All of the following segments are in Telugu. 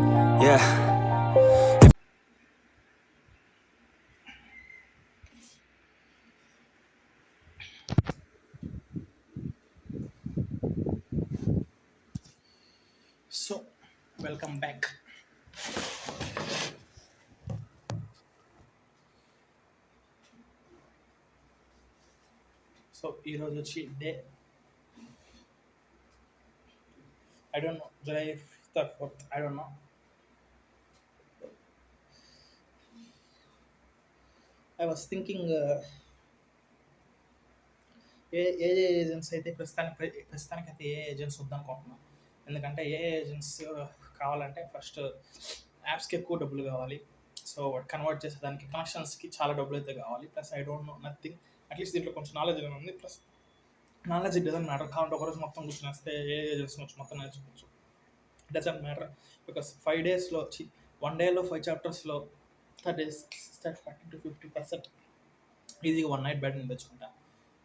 Yeah. So, welcome back. So, you know the cheat day. I don't know, but the or forth I know. No I was thinking a a agency అయితే ప్రస్తుతానికి ప్రస్తుతానికి అయితే ఏ ఏజెన్సీ వద్దనుకుంటున్నాం. ఎందుకంటే ఏ ఏజెన్సీ uh, కావాలంటే ఫస్ట్ యాప్స్కి ఎక్కువ డబ్బులు కావాలి. సో కన్వర్ట్ చేసేదానికి కనెక్షన్స్కి చాలా డబ్బులు అయితే కావాలి. Plus I don't know nothing at least దీంట్లో కొంచెం నాలెడ్జ్ ఉంది. ప్లస్ నాలెడ్జ్ డజన్ మ్యాటర్ కావాలంటే ఒకరోజు మొత్తం కూర్చొని వస్తే ఏ ఏజెన్సీ వచ్చి మొత్తం నేర్చుకోవచ్చు డజంట్ మ్యాటర్ బికాస్ ఫైవ్ డేస్లో వచ్చి వన్ డేలో five చాప్టర్స్లో thirty thirty forty to fifty percent ఈజీగా వన్ నైట్ బ్యాటింగ్ తెచ్చుకుంటా.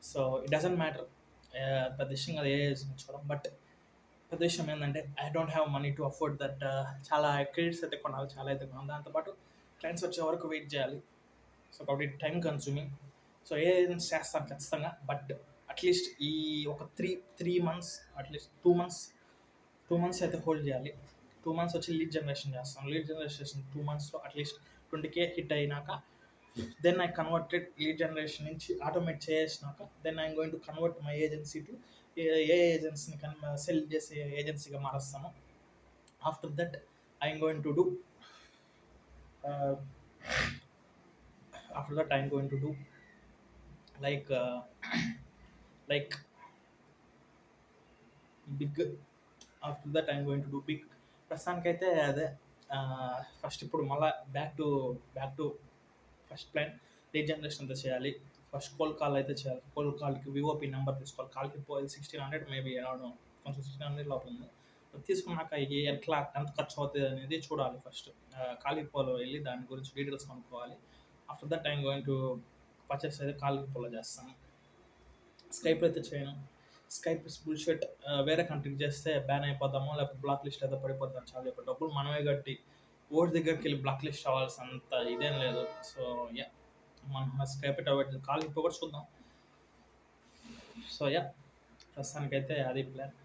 సో ఇట్ డజంట్ మ్యాటర్ పెద్ద విషయం అది ఏ చూడడం బట్ పెద్ద విషయం ఏంటంటే I don't have money to afford that చాలా క్రెడిట్స్ అయితే కొనాలి చాలా అయితే కొనాలి. దాంతోపాటు క్లయింట్స్ వచ్చే వరకు వెయిట్ చేయాలి. సో కాబట్టి టైం కన్సూమింగ్ సో ఏ చేస్తాను ఖచ్చితంగా. బట్ అట్లీస్ట్ ఈ ఒక three three months at least two months two months అయితే హోల్డ్ చేయాలి. టూ మంత్స్ వచ్చి లీడ్ జనరేషన్ చేస్తాం. లీడ్ జనరేషన్ టూ మంత్స్లో at least twenty K hit అయినాక then I converted lead generation నుంచి ఆటోమేట్ చేసినాక then I'm going to convert my agency to a ఏజెన్సీని కన్ సెల్ చేసే ఏజెన్సీగా మారుస్తాము after that I'm going to do after that I'm going to do like like big after that I'm going to do big ప్రస్తుతానికైతే అదే ఫస్ట్ ఇప్పుడు మళ్ళీ back to back to first plan lead generation అంతా చేయాలి. ఫస్ట్ కోల్ కాల్ అయితే చేయాలి. కోల్ కాల్కి విఓపి నెంబర్ తీసుకోవాలి. కాల్కి పోయి సిక్స్టీన్ హండ్రెడ్ మేబీ అరౌండ్ కొంచెం సిక్స్టీన్ హండ్రెడ్ లోపల ఉంది. తీసుకున్నాక ఇది ఎట్లా ఎంత ఖర్చు అవుతుంది అనేది చూడాలి ఫస్ట్ కాలికి పోలో వెళ్ళి దాని గురించి డీటెయిల్స్ కొనుక్కోవాలి. After that I'm going to purchase అయితే కాలికి పోలో చేస్తాను. స్కైప్ అయితే చేయను. స్కైప్ బుల్షెట్ వేరే కంట్రీకి చేస్తే బ్యాన్ అయిపోతామో లేకపోతే బ్లాక్ లిస్ట్ అయితే పడిపోతాం చాలా చెప్పి. డబ్బులు మనమే కట్టి ఓటు దగ్గరికి వెళ్ళి బ్లాక్ లిస్ట్ అవ్వాల్సినంత ఇదేం లేదు. సో యా మనం స్కైప్ అవాయిడ్ కాల్ ఇప్పుడు కూడా చూద్దాం. సో యా ప్రస్తుతానికైతే అది ప్లాన్